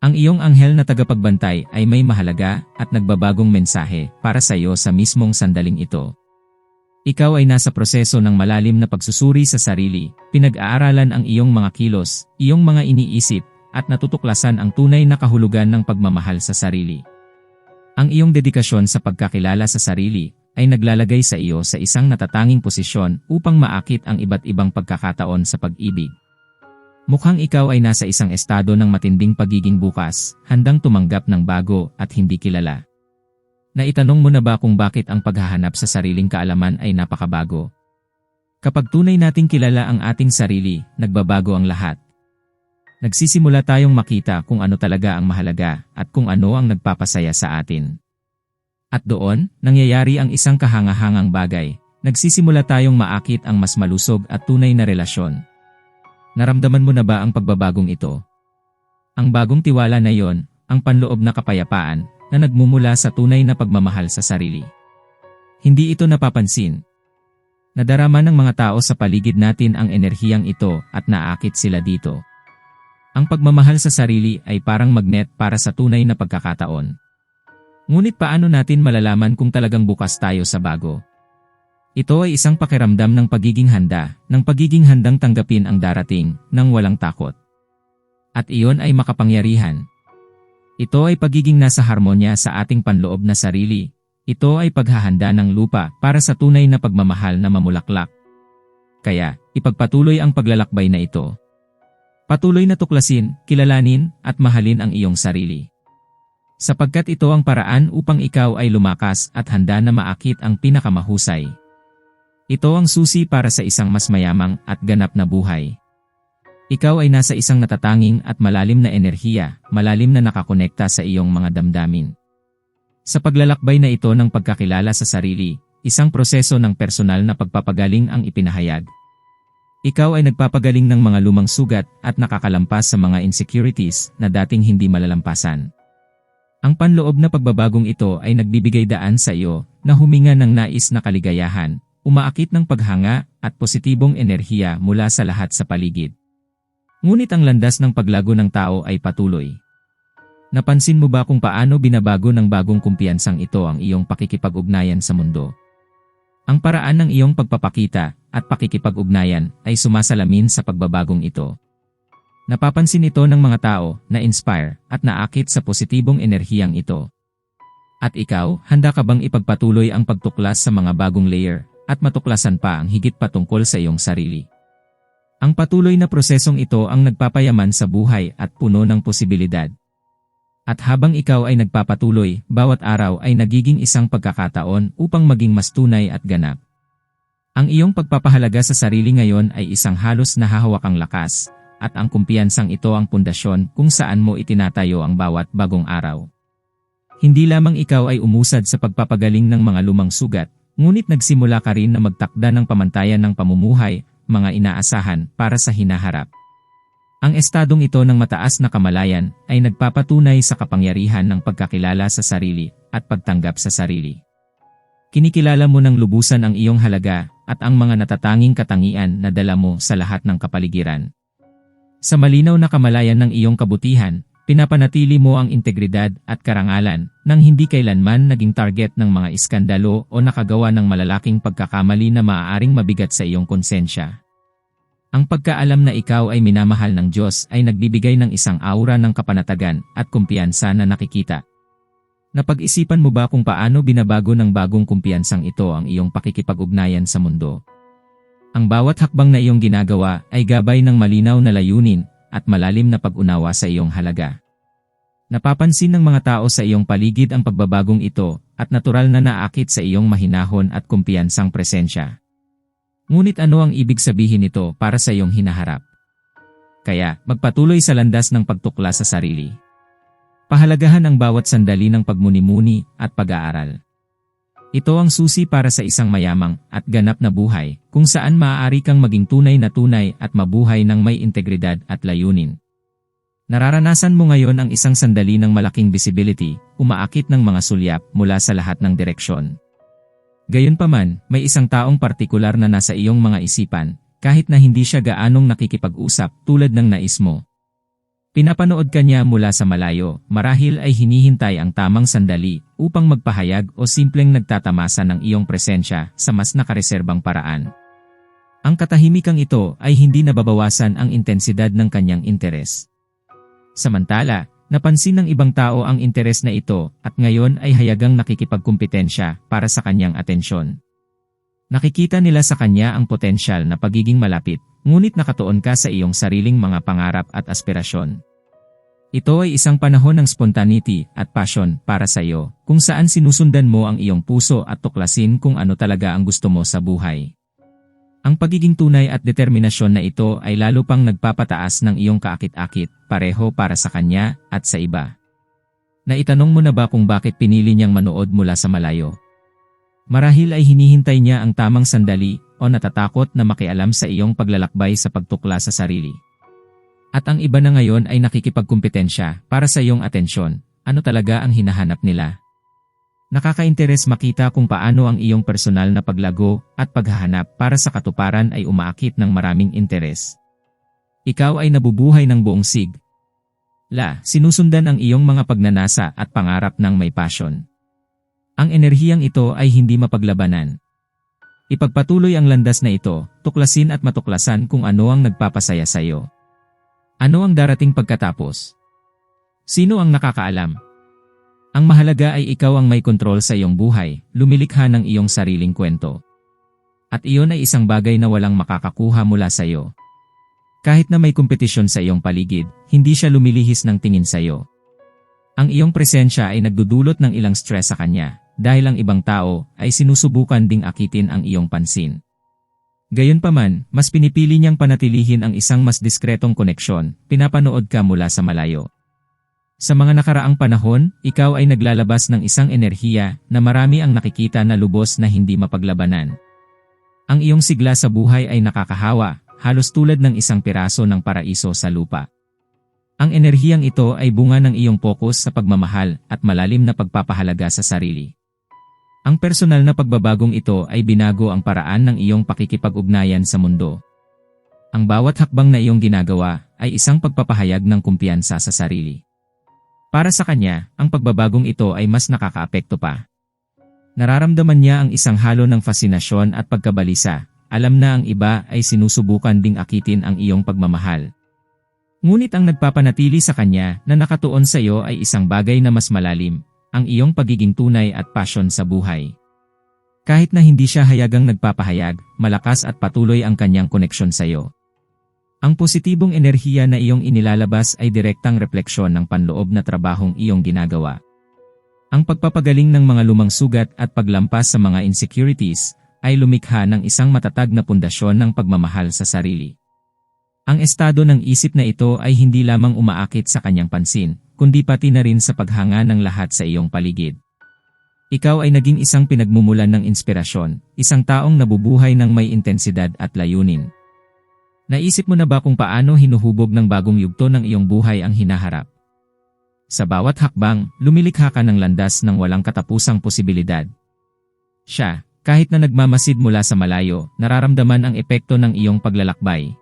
Ang iyong anghel na tagapagbantay ay may mahalaga at nagbabagong mensahe para sa iyo sa mismong sandaling ito. Ikaw ay nasa proseso ng malalim na pagsusuri sa sarili, pinag-aaralan ang iyong mga kilos, iyong mga iniisip, at natutuklasan ang tunay na kahulugan ng pagmamahal sa sarili. Ang iyong dedikasyon sa pagkakilala sa sarili ay naglalagay sa iyo sa isang natatanging posisyon upang maakit ang iba't ibang pagkakataon sa pag-ibig. Mukhang ikaw ay nasa isang estado ng matinding pagiging bukas, handang tumanggap ng bago at hindi kilala. Naitanong mo na ba kung bakit ang paghahanap sa sariling kaalaman ay napakabago? Kapag tunay nating kilala ang ating sarili, nagbabago ang lahat. Nagsisimula tayong makita kung ano talaga ang mahalaga at kung ano ang nagpapasaya sa atin. At doon, nangyayari ang isang kahangahangang bagay. Nagsisimula tayong maakit ang mas malusog at tunay na relasyon. Naramdaman mo na ba ang pagbabagong ito? Ang bagong tiwala na yon, ang panloob na kapayapaan, na nagmumula sa tunay na pagmamahal sa sarili. Hindi ito napapansin. Nadarama ng mga tao sa paligid natin ang enerhiyang ito at naakit sila dito. Ang pagmamahal sa sarili ay parang magnet para sa tunay na pagkakataon. Ngunit paano natin malalaman kung talagang bukas tayo sa bago? Ito ay isang pakiramdam ng pagiging handa, ng pagiging handang tanggapin ang darating, ng walang takot. At iyon ay makapangyarihan. Ito ay pagiging nasa harmonya sa ating panloob na sarili. Ito ay paghahanda ng lupa para sa tunay na pagmamahal na mamulaklak. Kaya, ipagpatuloy ang paglalakbay na ito. Patuloy na tuklasin, kilalanin, at mahalin ang iyong sarili. Sapagkat ito ang paraan upang ikaw ay lumakas at handa na maakit ang pinakamahusay. Ito ang susi para sa isang mas mayamang at ganap na buhay. Ikaw ay nasa isang natatanging at malalim na enerhiya, malalim na nakakonekta sa iyong mga damdamin. Sa paglalakbay na ito ng pagkakilala sa sarili, isang proseso ng personal na pagpapagaling ang ipinahayag. Ikaw ay nagpapagaling ng mga lumang sugat at nakakalampas sa mga insecurities na dating hindi malalampasan. Ang panloob na pagbabagong ito ay nagbibigay daan sa iyo na huminga ng nais na kaligayahan, umaakit ng paghanga at positibong enerhiya mula sa lahat sa paligid. Ngunit ang landas ng paglago ng tao ay patuloy. Napansin mo ba kung paano binabago ng bagong kumpiyansang ito ang iyong pakikipag-ugnayan sa mundo? Ang paraan ng iyong pagpapakita at pakikipag-ugnayan ay sumasalamin sa pagbabagong ito. Napapansin ito ng mga tao na inspire at naakit sa positibong enerhiyang ito. At ikaw, handa ka bang ipagpatuloy ang pagtuklas sa mga bagong layer at matuklasan pa ang higit patungkol sa iyong sarili. Ang patuloy na prosesong ito ang nagpapayaman sa buhay at puno ng posibilidad. At habang ikaw ay nagpapatuloy, bawat araw ay nagiging isang pagkakataon upang maging mas tunay at ganap. Ang iyong pagpapahalaga sa sarili ngayon ay isang halos nahahawakang lakas, at ang kumpiyansang ito ang pundasyon kung saan mo itinatayo ang bawat bagong araw. Hindi lamang ikaw ay umusad sa pagpapagaling ng mga lumang sugat, Ngunit nagsimula ka rin na magtakda ng pamantayan ng pamumuhay, mga inaasahan para sa hinaharap. Ang estadong ito ng mataas na kamalayan ay nagpapatunay sa kapangyarihan ng pagkakilala sa sarili at pagtanggap sa sarili. Kinikilala mo ng lubusan ang iyong halaga at ang mga natatanging katangian na dala mo sa lahat ng kapaligiran. Sa malinaw na kamalayan ng iyong kabutihan, Pinapanatili mo ang integridad at karangalan nang hindi kailanman naging target ng mga iskandalo o nakagawa ng malalaking pagkakamali na maaaring mabigat sa iyong konsensya. Ang pagkaalam na ikaw ay minamahal ng Diyos ay nagbibigay ng isang aura ng kapanatagan at kumpiyansa na nakikita. Napag-isipan mo ba kung paano binabago ng bagong kumpiyansang ito ang iyong pakikipag-ugnayan sa mundo? Ang bawat hakbang na iyong ginagawa ay gabay ng malinaw na layunin at malalim na pag-unawa sa iyong halaga. Napapansin ng mga tao sa iyong paligid ang pagbabagong ito at natural na naakit sa iyong mahinahon at kumpiyansang presensya. Ngunit ano ang ibig sabihin nito para sa iyong hinaharap? Kaya, magpatuloy sa landas ng pagtukla sa sarili. Pahalagahan ang bawat sandali ng pagmuni-muni at pag-aaral. Ito ang susi para sa isang mayamang at ganap na buhay, kung saan maaari kang maging tunay na tunay at mabuhay ng may integridad at layunin. Nararanasan mo ngayon ang isang sandali ng malaking visibility, umaakit ng mga sulyap mula sa lahat ng direksyon. Gayunpaman, may isang taong partikular na nasa iyong mga isipan, kahit na hindi siya gaanong nakikipag-usap tulad ng nais mo. Pinapanood ka niya mula sa malayo, marahil ay hinihintay ang tamang sandali upang magpahayag o simpleng nagtatamasa ng iyong presensya sa mas nakareserbang paraan. Ang katahimikang ito ay hindi nababawasan ang intensidad ng kanyang interes. Samantala, napansin ng ibang tao ang interes na ito at ngayon ay hayagang nakikipagkumpetensya para sa kanyang atensyon. Nakikita nila sa kanya ang potensyal na pagiging malapit ngunit nakatuon ka sa iyong sariling mga pangarap at aspirasyon. Ito ay isang panahon ng spontaneity at passion para sa iyo, kung saan sinusundan mo ang iyong puso at tuklasin kung ano talaga ang gusto mo sa buhay. Ang pagiging tunay at determinasyon na ito ay lalo pang nagpapataas ng iyong kaakit-akit, pareho para sa kanya at sa iba. Naitanong mo na ba kung bakit pinili niyang manood mula sa malayo? Marahil ay hinihintay niya ang tamang sandali o natatakot na makialam sa iyong paglalakbay sa pagtukla sa sarili. At ang iba na ngayon ay nakikipagkumpetensya para sa iyong atensyon, ano talaga ang hinahanap nila. Nakakainteres makita kung paano ang iyong personal na paglago at paghahanap para sa katuparan ay umaakit ng maraming interes. Ikaw ay nabubuhay ng buong sig. La, sinusundan ang iyong mga pagnanasa at pangarap ng may passion. Ang enerhiyang ito ay hindi mapaglabanan, Ipagpatuloy ang landas na ito, tuklasin at matuklasan kung ano ang nagpapasaya sa iyo. Ano ang darating pagkatapos? Sino ang nakakaalam? Ang mahalaga ay ikaw ang may kontrol sa iyong buhay, lumilikha ng iyong sariling kwento. At iyon ay isang bagay na walang makakakuha mula sa iyo. Kahit na may kompetisyon sa iyong paligid, hindi siya lumilihis ng tingin sa iyo. Ang iyong presensya ay nagdudulot ng ilang stress sa kanya, dahil ang ibang tao ay sinusubukan ding akitin ang iyong pansin. Gayunpaman, mas pinipili niyang panatilihin ang isang mas diskretong koneksyon, pinapanood ka mula sa malayo. Sa mga nakaraang panahon, ikaw ay naglalabas ng isang enerhiya na marami ang nakikita na lubos na hindi mapaglabanan. Ang iyong sigla sa buhay ay nakakahawa, halos tulad ng isang piraso ng paraiso sa lupa. Ang enerhiyang ito ay bunga ng iyong pokus sa pagmamahal at malalim na pagpapahalaga sa sarili. Ang personal na pagbabagong ito ay binago ang paraan ng iyong pakikipag-ugnayan sa mundo. Ang bawat hakbang na iyong ginagawa ay isang pagpapahayag ng kumpiyansa sa sarili. Para sa kanya, ang pagbabagong ito ay mas nakakaapekto pa. Nararamdaman niya ang isang halo ng fasinasyon at pagkabalisa, alam na ang iba ay sinusubukan ding akitin ang iyong pagmamahal. Ngunit ang nagpapanatili sa kanya na nakatuon sa iyo ay isang bagay na mas malalim, ang iyong pagiging tunay at passion sa buhay. Kahit na hindi siya hayagang nagpapahayag, malakas at patuloy ang kanyang koneksyon sa iyo. Ang positibong enerhiya na iyong inilalabas ay direktang refleksyon ng panloob na trabahong iyong ginagawa. Ang pagpapagaling ng mga lumang sugat at paglampas sa mga insecurities ay lumikha ng isang matatag na pundasyon ng pagmamahal sa sarili. Ang estado ng isip na ito ay hindi lamang umaakit sa kanyang pansin, kundi pati na rin sa paghanga ng lahat sa iyong paligid. Ikaw ay naging isang pinagmumulan ng inspirasyon, isang taong nabubuhay ng may intensidad at layunin. Naisip mo na ba kung paano hinuhubog ng bagong yugto ng iyong buhay ang hinaharap? Sa bawat hakbang, lumilikha ka ng landas ng walang katapusang posibilidad. Siya, kahit na nagmamasid mula sa malayo, nararamdaman ang epekto ng iyong paglalakbay,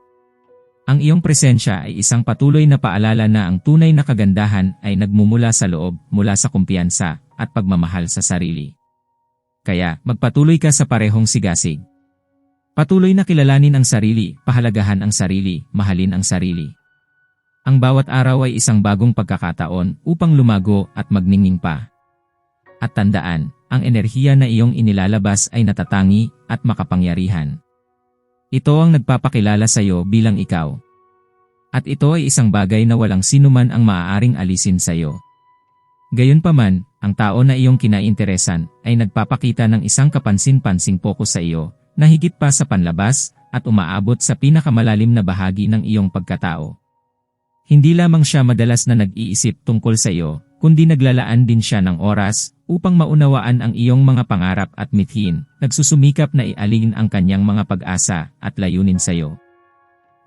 ang iyong presensya ay isang patuloy na paalala na ang tunay na kagandahan ay nagmumula sa loob, mula sa kumpiyansa, at pagmamahal sa sarili. Kaya, magpatuloy ka sa parehong sigasig. Patuloy na kilalanin ang sarili, pahalagahan ang sarili, mahalin ang sarili. Ang bawat araw ay isang bagong pagkakataon upang lumago at magningning pa. At tandaan, ang enerhiya na iyong inilalabas ay natatangi at makapangyarihan. Ito ang nagpapakilala sa iyo bilang ikaw. At ito ay isang bagay na walang sinuman ang maaaring alisin sa iyo. Gayunpaman, ang tao na iyong kinaiinteresan ay nagpapakita ng isang kapansin-pansing pokus sa iyo na higit pa sa panlabas at umaabot sa pinakamalalim na bahagi ng iyong pagkatao. Hindi lamang siya madalas na nag-iisip tungkol sa iyo, kundi naglalaan din siya ng oras upang maunawaan ang iyong mga pangarap at mithin, nagsusumikap na ialin ang kanyang mga pag-asa at layunin sa iyo.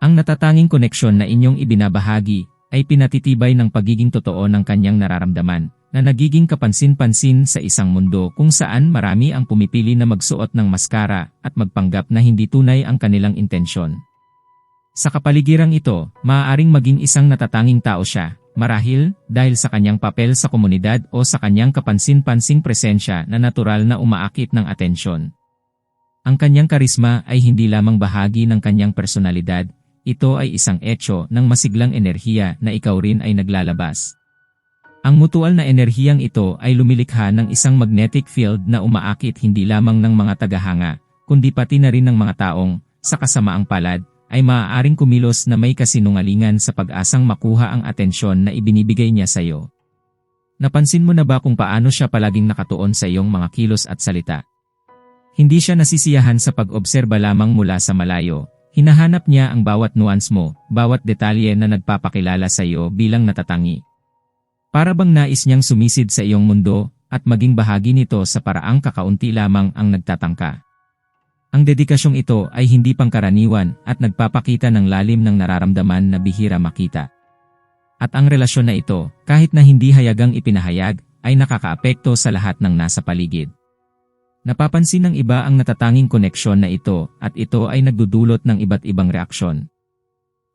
Ang natatanging koneksyon na inyong ibinabahagi ay pinatitibay ng pagiging totoo ng kanyang nararamdaman na nagiging kapansin-pansin sa isang mundo kung saan marami ang pumipili na magsuot ng maskara at magpanggap na hindi tunay ang kanilang intensyon. Sa kapaligirang ito, maaaring maging isang natatanging tao siya, marahil dahil sa kanyang papel sa komunidad o sa kanyang kapansin-pansing presensya na natural na umaakit ng atensyon. Ang kanyang karisma ay hindi lamang bahagi ng kanyang personalidad, ito ay isang etyo ng masiglang enerhiya na ikaw rin ay naglalabas. Ang mutual na enerhiyang ito ay lumilikha ng isang magnetic field na umaakit hindi lamang ng mga tagahanga, kundi pati na rin ng mga taong, sa kasamaang palad, ay maaaring kumilos na may kasinungalingan sa pag-asang makuha ang atensyon na ibinibigay niya sa iyo. Napansin mo na ba kung paano siya palaging nakatuon sa iyong mga kilos at salita? Hindi siya nasisiyahan sa pag-obserba lamang mula sa malayo, hinahanap niya ang bawat nuance mo, bawat detalye na nagpapakilala sa iyo bilang natatangi. Para bang nais niyang sumisid sa iyong mundo at maging bahagi nito sa paraang kakaunti lamang ang nagtatangka. Ang dedikasyong ito ay hindi pangkaraniwan at nagpapakita ng lalim ng nararamdaman na bihira makita. At ang relasyon na ito, kahit na hindi hayagang ipinahayag, ay nakakaapekto sa lahat ng nasa paligid. Napapansin ng iba ang natatanging koneksyon na ito at ito ay nagdudulot ng iba't ibang reaksyon.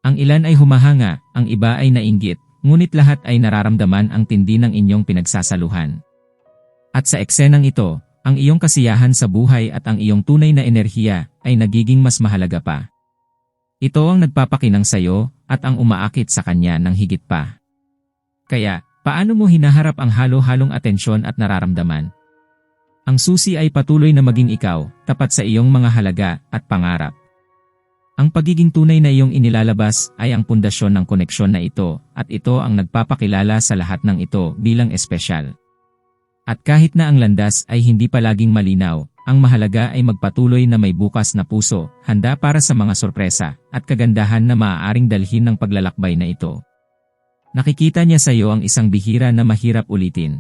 Ang ilan ay humahanga, ang iba ay nainggit, ngunit lahat ay nararamdaman ang tindi ng inyong pinagsasaluhan. At sa eksenang ito, ang iyong kasiyahan sa buhay at ang iyong tunay na enerhiya ay nagiging mas mahalaga pa. Ito ang nagpapakinang sayo at ang umaakit sa kanya ng higit pa. Kaya, paano mo hinaharap ang halo-halong atensyon at nararamdaman? Ang susi ay patuloy na maging ikaw, tapat sa iyong mga halaga at pangarap. Ang pagiging tunay na iyong inilalabas ay ang pundasyon ng koneksyon na ito at ito ang nagpapakilala sa lahat ng ito bilang espesyal. At kahit na ang landas ay hindi palaging malinaw, ang mahalaga ay magpatuloy na may bukas na puso, handa para sa mga sorpresa at kagandahan na maaaring dalhin ng paglalakbay na ito. Nakikita niya sa iyo ang isang bihira na mahirap ulitin.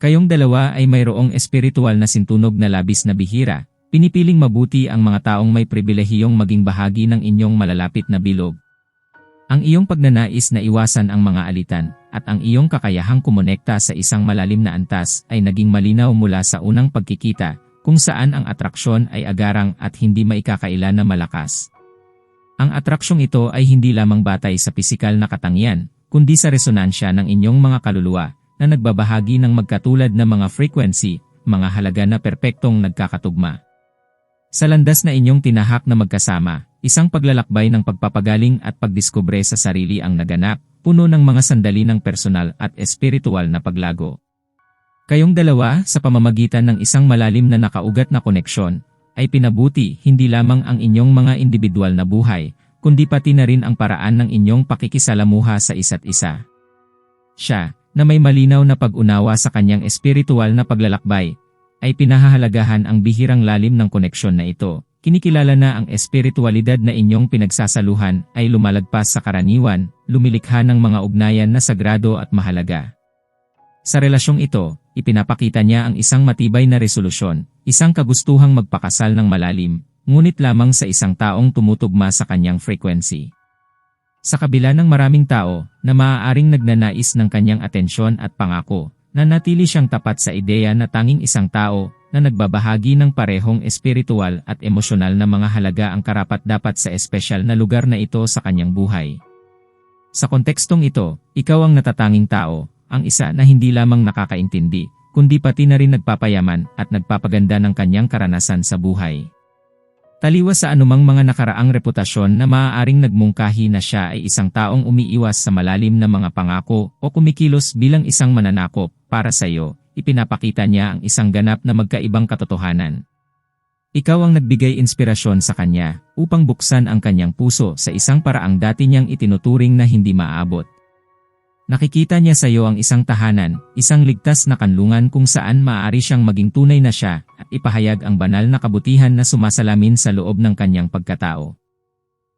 Kayong dalawa ay mayroong espiritual na sintunog na labis na bihira Pinipiling mabuti ang mga taong may pribilehiyong maging bahagi ng inyong malalapit na bilog. Ang iyong pagnanais na iwasan ang mga alitan at ang iyong kakayahang kumonekta sa isang malalim na antas ay naging malinaw mula sa unang pagkikita kung saan ang atraksyon ay agarang at hindi maikakaila na malakas. Ang atraksyong ito ay hindi lamang batay sa pisikal na katangian, kundi sa resonansya ng inyong mga kaluluwa na nagbabahagi ng magkatulad na mga frequency, mga halaga na perpektong nagkakatugma. Sa landas na inyong tinahak na magkasama, isang paglalakbay ng pagpapagaling at pagdiskubre sa sarili ang naganap, puno ng mga sandali ng personal at espiritual na paglago. Kayong dalawa sa pamamagitan ng isang malalim na nakaugat na koneksyon, ay pinabuti hindi lamang ang inyong mga individual na buhay, kundi pati na rin ang paraan ng inyong pakikisalamuha sa isa't isa. Siya, na may malinaw na pag-unawa sa kanyang espiritual na paglalakbay, ay pinahahalagahan ang bihirang lalim ng koneksyon na ito. Kinikilala na ang espiritualidad na inyong pinagsasaluhan ay lumalagpas sa karaniwan, lumilikha ng mga ugnayan na sagrado at mahalaga. Sa relasyong ito, ipinapakita niya ang isang matibay na resolusyon, isang kagustuhang magpakasal ng malalim, ngunit lamang sa isang taong tumutugma sa kanyang frequency. Sa kabila ng maraming tao na maaaring nagnanais ng kanyang atensyon at pangako, na natili siyang tapat sa ideya na tanging isang tao na nagbabahagi ng parehong espiritual at emosyonal na mga halaga ang karapat-dapat sa espesyal na lugar na ito sa kanyang buhay. Sa kontekstong ito, ikaw ang natatanging tao, ang isa na hindi lamang nakakaintindi, kundi pati na rin nagpapayaman at nagpapaganda ng kanyang karanasan sa buhay. Taliwas sa anumang mga nakaraang reputasyon na maaaring nagmungkahi na siya ay isang taong umiiwas sa malalim na mga pangako o kumikilos bilang isang mananakop para sa iyo, ipinapakita niya ang isang ganap na magkaibang katotohanan. Ikaw ang nagbigay inspirasyon sa kanya upang buksan ang kanyang puso sa isang paraang dati niyang itinuturing na hindi maaabot. Nakikita niya sa iyo ang isang tahanan, isang ligtas na kanlungan kung saan maaari siyang maging tunay na siya at ipahayag ang banal na kabutihan na sumasalamin sa loob ng kanyang pagkatao.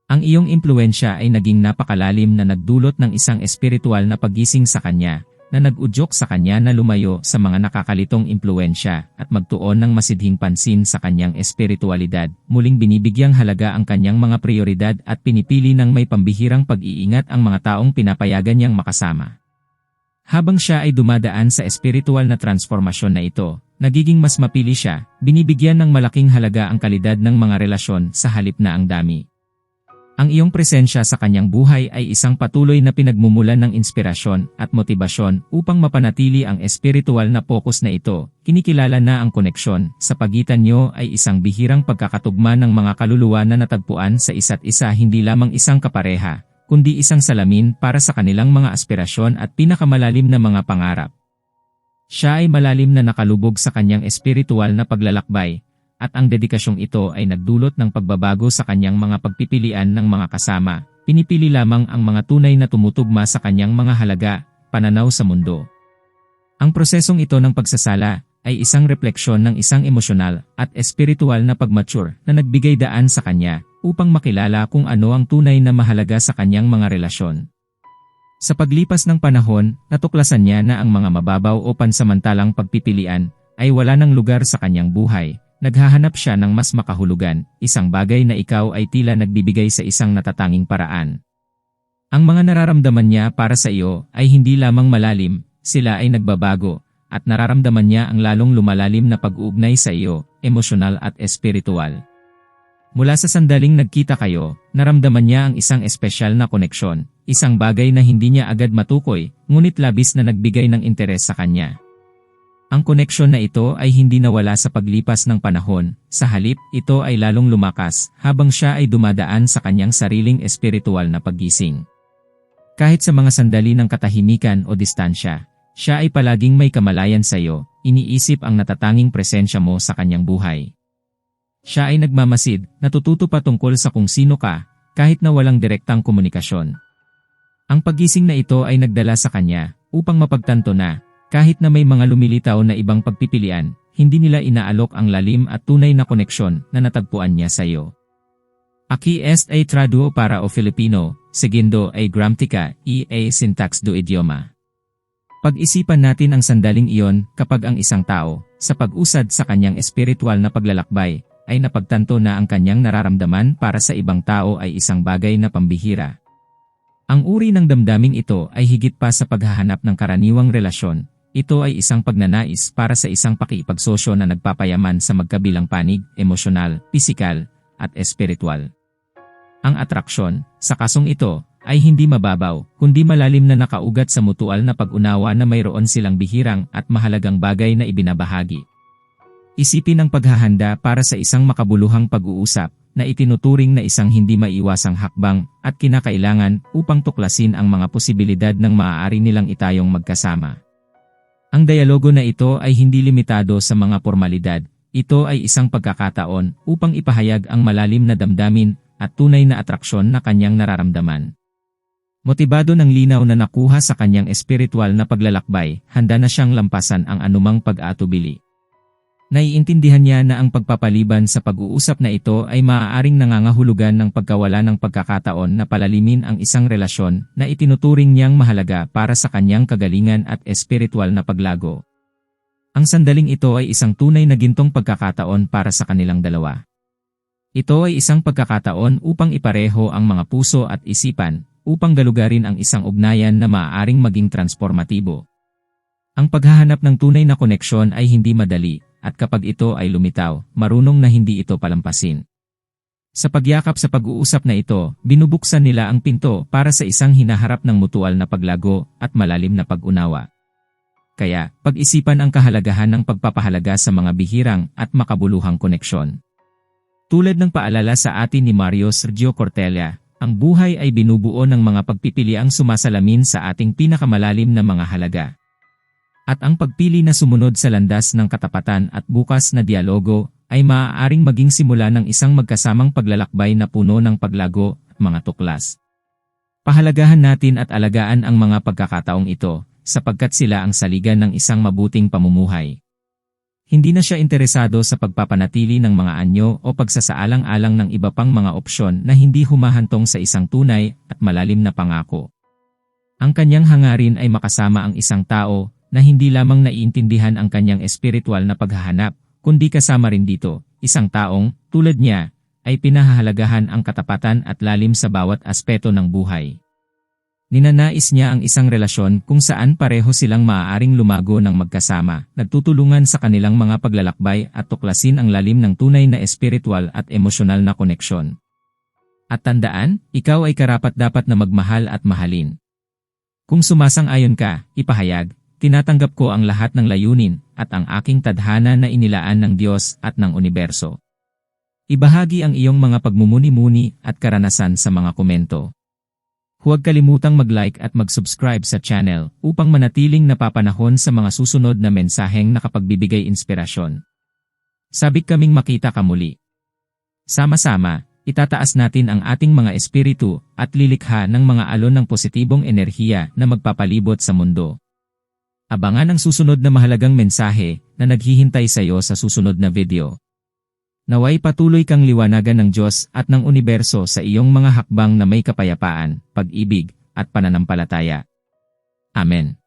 Ang iyong impluensya ay naging napakalalim na nagdulot ng isang espiritual na pagising sa kanya, na nag-udyok sa kanya na lumayo sa mga nakakalitong impluensya at magtuon ng masidhing pansin sa kanyang espiritualidad, muling binibigyang halaga ang kanyang mga prioridad at pinipili ng may pambihirang pag-iingat ang mga taong pinapayagan niyang makasama. Habang siya ay dumadaan sa espiritual na transformasyon na ito, nagiging mas mapili siya, binibigyan ng malaking halaga ang kalidad ng mga relasyon sa halip na ang dami. Ang iyong presensya sa kanyang buhay ay isang patuloy na pinagmumulan ng inspirasyon at motibasyon upang mapanatili ang espiritual na focus na ito. Kinikilala na ang koneksyon sa pagitan nyo ay isang bihirang pagkakatugma ng mga kaluluwa na natagpuan sa isa't isa hindi lamang isang kapareha, kundi isang salamin para sa kanilang mga aspirasyon at pinakamalalim na mga pangarap. Siya ay malalim na nakalubog sa kanyang espiritual na paglalakbay, at ang dedikasyong ito ay nagdulot ng pagbabago sa kanyang mga pagpipilian ng mga kasama. Pinipili lamang ang mga tunay na tumutugma sa kanyang mga halaga, pananaw sa mundo. Ang prosesong ito ng pagsasala ay isang refleksyon ng isang emosyonal at espiritual na pagmature na nagbigay daan sa kanya upang makilala kung ano ang tunay na mahalaga sa kanyang mga relasyon. Sa paglipas ng panahon, natuklasan niya na ang mga mababaw o pansamantalang pagpipilian ay wala ng lugar sa kanyang buhay Naghahanap siya ng mas makahulugan, isang bagay na ikaw ay tila nagbibigay sa isang natatanging paraan. Ang mga nararamdaman niya para sa iyo ay hindi lamang malalim, sila ay nagbabago, at nararamdaman niya ang lalong lumalalim na pag-uugnay sa iyo, emosyonal at espiritual. Mula sa sandaling nagkita kayo, naramdaman niya ang isang espesyal na koneksyon, isang bagay na hindi niya agad matukoy, ngunit labis na nagbigay ng interes sa kanya. Ang koneksyon na ito ay hindi nawala sa paglipas ng panahon, sa halip ito ay lalong lumakas habang siya ay dumadaan sa kanyang sariling espiritual na paggising. Kahit sa mga sandali ng katahimikan o distansya, siya ay palaging may kamalayan sa iyo, iniisip ang natatanging presensya mo sa kanyang buhay. Siya ay nagmamasid, natututo pa tungkol sa kung sino ka, kahit na walang direktang komunikasyon. Ang paggising na ito ay nagdala sa kanya upang mapagtanto na kahit na may mga lumilitaw na ibang pagpipilian, hindi nila inaalok ang lalim at tunay na koneksyon na natagpuan niya sa iyo. Aquí est ay traduo para o Filipino, seguindo ay gramtica, e a syntax do idioma. Pag-isipan natin ang sandaling iyon kapag ang isang tao, sa pag-usad sa kanyang espiritual na paglalakbay, ay napagtanto na ang kanyang nararamdaman para sa ibang tao ay isang bagay na pambihira. Ang uri ng damdaming ito ay higit pa sa paghahanap ng karaniwang relasyon, ito ay isang pagnanais para sa isang pakipagsosyo na nagpapayaman sa magkabilang panig, emosyonal, pisikal, at espiritual. Ang atraksyon, sa kasong ito, ay hindi mababaw, kundi malalim na nakaugat sa mutual na pag-unawa na mayroon silang bihirang at mahalagang bagay na ibinabahagi. Isipin ang paghahanda para sa isang makabuluhang pag-uusap na itinuturing na isang hindi maiwasang hakbang at kinakailangan upang tuklasin ang mga posibilidad ng maaari nilang itayong magkasama. Ang dialogo na ito ay hindi limitado sa mga formalidad. Ito ay isang pagkakataon upang ipahayag ang malalim na damdamin at tunay na atraksyon na kanyang nararamdaman. Motibado ng linaw na nakuha sa kanyang espiritual na paglalakbay, handa na siyang lampasan ang anumang pag-atubili. Naiintindihan niya na ang pagpapaliban sa pag-uusap na ito ay maaaring nangangahulugan ng pagkawala ng pagkakataon na palalimin ang isang relasyon na itinuturing niyang mahalaga para sa kanyang kagalingan at espiritual na paglago. Ang sandaling ito ay isang tunay na gintong pagkakataon para sa kanilang dalawa. Ito ay isang pagkakataon upang ipareho ang mga puso at isipan, upang galugarin ang isang ugnayan na maaaring maging transformatibo. Ang paghahanap ng tunay na koneksyon ay hindi madali, at kapag ito ay lumitaw, marunong na hindi ito palampasin. Sa pagyakap sa pag-uusap na ito, binubuksan nila ang pinto para sa isang hinaharap ng mutual na paglago at malalim na pag-unawa. Kaya, pag-isipan ang kahalagahan ng pagpapahalaga sa mga bihirang at makabuluhang koneksyon. Tulad ng paalala sa atin ni Mario Sergio Cortella, ang buhay ay binubuo ng mga pagpipiliang sumasalamin sa ating pinakamalalim na mga halaga. At ang pagpili na sumunod sa landas ng katapatan at bukas na dialogo ay maaaring maging simula ng isang magkasamang paglalakbay na puno ng paglago mga tuklas. Pahalagahan natin at alagaan ang mga pagkakataong ito sapagkat sila ang saligan ng isang mabuting pamumuhay. Hindi na siya interesado sa pagpapanatili ng mga anyo o pagsasaalang-alang ng iba pang mga opsyon na hindi humahantong sa isang tunay at malalim na pangako. Ang kanyang hangarin ay makasama ang isang tao na hindi lamang naiintindihan ang kanyang espiritual na paghahanap, kundi kasama rin dito, isang taong, tulad niya, ay pinahahalagahan ang katapatan at lalim sa bawat aspeto ng buhay. Ninanais niya ang isang relasyon kung saan pareho silang maaaring lumago ng magkasama, nagtutulungan sa kanilang mga paglalakbay at tuklasin ang lalim ng tunay na espiritual at emosyonal na koneksyon. At tandaan, ikaw ay karapat-dapat na magmahal at mahalin. Kung sumasang-ayon ka, ipahayag, tinatanggap ko ang lahat ng layunin at ang aking tadhana na inilaan ng Diyos at ng universo. Ibahagi ang iyong mga pagmumuni-muni at karanasan sa mga komento. Huwag kalimutang mag-like at mag-subscribe sa channel upang manatiling napapanahon sa mga susunod na mensaheng nakapagbibigay inspirasyon. Sabik kaming makita ka muli. Sama-sama, itataas natin ang ating mga espiritu at lilikha ng mga alon ng positibong enerhiya na magpapalibot sa mundo. Abangan ang susunod na mahalagang mensahe na naghihintay sa iyo sa susunod na video. Naway patuloy kang liwanagan ng Diyos at ng universo sa iyong mga hakbang na may kapayapaan, pag-ibig, at pananampalataya. Amen.